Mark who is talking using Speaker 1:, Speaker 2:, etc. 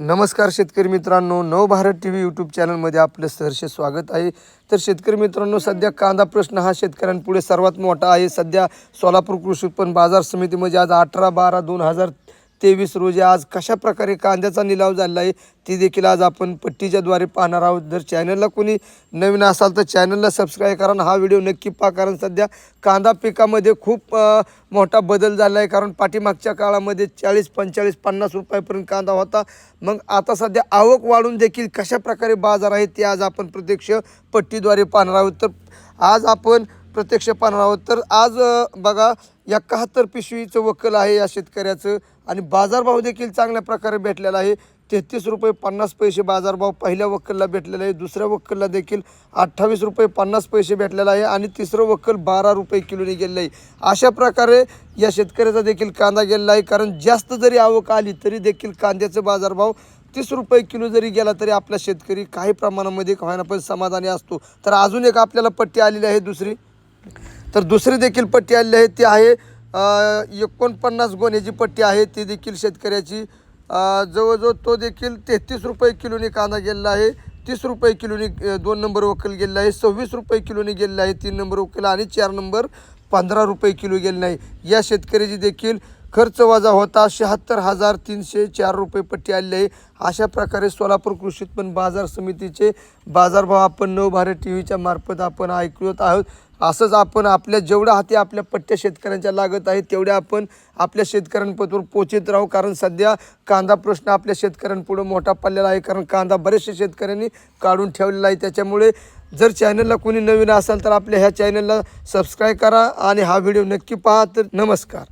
Speaker 1: नमस्कार शेतकरी मित्रांनो नवभारत टी व्ही यूट्यूब चॅनलमध्ये आपलं सहर्ष स्वागत आहे. तर शेतकरी मित्रांनो सध्या कांदा प्रश्न हा शेतकऱ्यांपुढे सर्वात मोठा आहे. सध्या सोलापूर कृषी उत्पन्न बाजार समितीमध्ये आज अठरा बारा दोन हजार तेवीस रोजी आज कशा प्रकारे कांद्याचा निलाव झाला आहे ती देखील आज आपण पट्टीच्याद्वारे पाहणार आहोत. जर चॅनलला कोणी नवीन असाल तर चॅनलला सबस्क्राईब करा हा व्हिडिओ नक्की पहा कारण सध्या कांदा पिकामध्ये खूप मोठा बदल झाला आहे कारण पाठीमागच्या काळामध्ये चाळीस पंचेचाळीस पन्नास रुपयापर्यंत कांदा होता. मग आता सध्या आवक वाढून देखील कशा प्रकारे बाजार आहे ते आज आपण प्रत्यक्ष पट्टीद्वारे पाहणार आहोत. तर आज आपण प्रत्यक्ष पाहणार आहोत. तर आज बघा एकाहत्तर पिशवीचं वकल आहे या शेतकऱ्याचं आणि बाजारभाव देखील चांगल्या प्रकारे भेटलेला आहे. तेहतीस रुपये पन्नास पैसे बाजारभाव पहिल्या वक्कलला भेटलेला आहे. दुसऱ्या वक्कलला देखील अठ्ठावीस रुपये पन्नास पैसे भेटलेला आहे आणि तिसरं वक्कल बारा रुपये किलोने गेलेलं आहे. अशा प्रकारे या शेतकऱ्याचा देखील कांदा गेलेला आहे. कारण जास्त जरी आवक आली तरी देखील कांद्याचे बाजारभाव तीस रुपये किलो जरी गेला तरी आपला शेतकरी काही प्रमाणामध्ये व्हायला पण समाधानी असतो. तर अजून एक आपल्याला पट्टी आलेली आहे दुसरी. तर दुसरी देखील पट्टी आलेली आहे ती आहे एकोणपन्नास गोण्याची पट्टी आहे ती देखील शेतकऱ्याची. जवळजवळ तो देखील तेहतीस रुपये किलोने कांदा गेलेला आहे तीस रुपये किलोने दोन नंबर वकील गेलेला आहे सव्वीस रुपये किलोने गेलेला आहे तीन नंबर वकील आणि चार नंबर पंधरा रुपये किलो गेले नाही या शेतकऱ्याची देखील खर्च वजा होता. शहात्तर हजार तीनशे चार रुपये पट्टी आलेली आहे. अशा प्रकारे सोलापूर कृषी उत्पन्न बाजार समितीचे बाजारभाव आपण नव भारत टी व्हीच्या मार्फत आपण ऐकत आहोत. असंच आपण आपल्या जेवढ्या हाती आपल्या पट्ट्या शेतकऱ्यांच्या लागत आहे तेवढ्या आपण आपल्या शेतकऱ्यांपर्यंत पोचत राहू. कारण सध्या कांदा प्रश्न आपल्या शेतकऱ्यांपुढं मोठा पडलेला आहे. कारण कांदा बरेचशा शेतकऱ्यांनी काढून ठेवलेला आहे. त्याच्यामुळे जर चॅनलला कोणी नवीन असाल तर आपल्या ह्या चॅनलला सबस्क्राईब करा आणि हा व्हिडिओ नक्की पहा. तर नमस्कार.